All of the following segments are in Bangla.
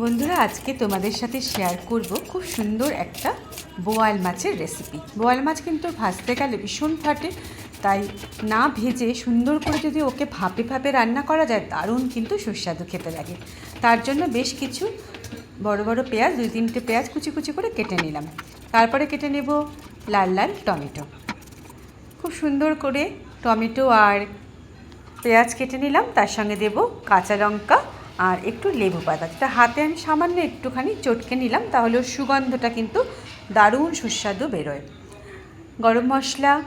বন্ধুরা, আজকে তোমাদের সাথে শেয়ার করব খুব সুন্দর একটা বোয়াল মাছের রেসিপি বোয়াল মাছ কিন্তু ভাজতে গেলে ভীষণ ফাটে, তাই না ভেজে সুন্দর করে যদি ওকে ভাপে ভাপে রান্না করা যায়, দারুণ কিন্তু সুস্বাদু খেতে লাগে। তার জন্য বেশ কিছু বড় বড় পেঁয়াজ, দুই তিনটে পেঁয়াজ কুচি কুচি করে কেটে নিলাম। তারপরে কেটে নেব লাল লাল টমেটো। খুব সুন্দর করে টমেটো আর পেঁয়াজ কেটে নিলাম, তার সঙ্গে দেব কাঁচা লঙ্কা আর একটু লেবু পাতা। যেটা হাতে আমি সামান্য একটুখানি চটকে নিলাম, তাহলে ওর সুগন্ধটা কিন্তু দারুণ সুস্বাদু বেরোয়। গরম মশলা,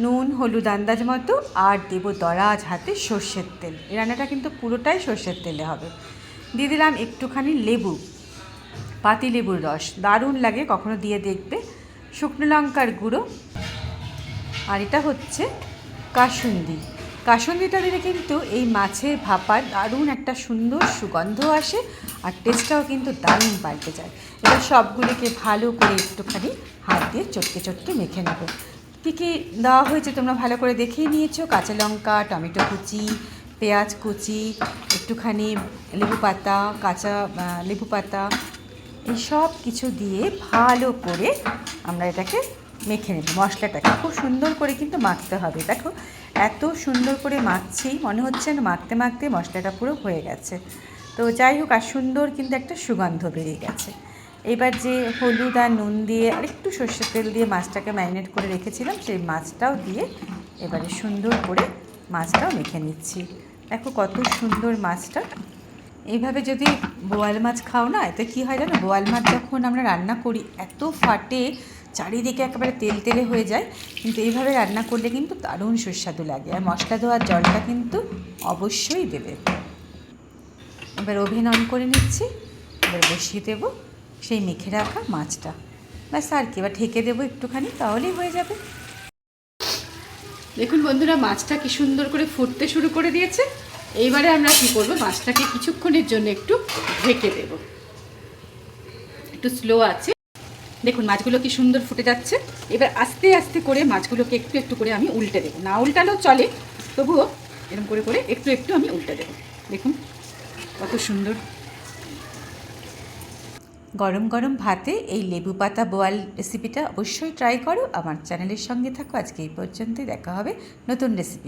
নুন, হলুদ আন্দাজ মতো, আর দেব দরাজ হাতে সর্ষের তেল। এই রান্নাটা কিন্তু পুরোটাই সর্ষের তেলে হবে। দিয়ে দিলাম একটুখানি লেবু, পাতি লেবুর রস। দারুণ লাগে, কখনো দিয়ে দেখবে। শুকনো লঙ্কার গুঁড়ো। আর এটা হচ্ছে কাসুন্দি। কাসুন্দিটা দিলে কিন্তু এই মাছের ভাপার দারুণ একটা সুন্দর সুগন্ধ আসে আর টেস্টটাও কিন্তু দারুণ পাল্টে যায়। এবার সবগুলিকে ভালো করে একটুখানি হাত দিয়ে চটকে চটকে মেখে নেব। কী কী দেওয়া হয়েছে তোমরা ভালো করে দেখেই নিয়েছো? কাঁচা লঙ্কা, টমেটো কুচি, পেঁয়াজ কুচি, একটুখানি লেবু পাতা, কাঁচা লেবু পাতা, এই সব কিছু দিয়ে ভালো করে আমরা এটাকে মেখে নেব। মশলাটাকে খুব সুন্দর করে কিন্তু মাখতে হবে। দেখো এত সুন্দর করে মাখছি, মনে হচ্ছে না মাখতে মাখতে মশলাটা পুরো হয়ে গেছে। তো যাই হোক, আর সুন্দর কিন্তু একটা সুগন্ধ বেরিয়ে গেছে। এবার যে হলুদ আর নুন দিয়ে আর একটু সর্ষের তেল দিয়ে মাছটাকে ম্যারিনেট করে রেখেছিলাম, সেই মাছটাও দিয়ে এবারে সুন্দর করে মাছটাও মেখে নিচ্ছি। দেখো কত সুন্দর মাছটা। এইভাবে যদি বোয়াল মাছ খাও না, এতে কী হয় জানো? বোয়াল মাছ যখন আমরা রান্না করি, এত ফাটে চারিদিকে একেবারে তেল তেলে হয়ে যায়, কিন্তু এইভাবে রান্না করলে কিন্তু দারুণ সুস্বাদু লাগে। আর মশলা ধোয়ার জলটা কিন্তু অবশ্যই দেবে। এবার ওভেন অন করে নিচ্ছি, এবার বসিয়ে দেবো সেই মেখে রাখা মাছটা। ব্যাস আর কি, এবার ঢেকে দেবো একটুখানি, তাহলেই হয়ে যাবে। দেখুন বন্ধুরা, মাছটা কি সুন্দর করে ফুটতে শুরু করে দিয়েছে। এইবারে আমরা কি করব, মাছটাকে কিছুক্ষণের জন্য একটু ঢেকে দেব। একটু স্লো আছে। দেখুন, মাছগুলো কি সুন্দর ফুটে যাচ্ছে। এবার আস্তে আস্তে করে মাছগুলোকে একটু একটু করে আমি উল্টে দেবো। না উল্টালেও চলে, তবুও এরকম করে করে একটু একটু আমি উল্টে দেবো। দেখুন, কত সুন্দর। গরম গরম ভাতে এই লেবু পাতা বোয়াল রেসিপিটা অবশ্যই ট্রাই করো। আমার চ্যানেলের সঙ্গে থাকো। আজকে এই পর্যন্তই দেখা হবে নতুন রেসিপি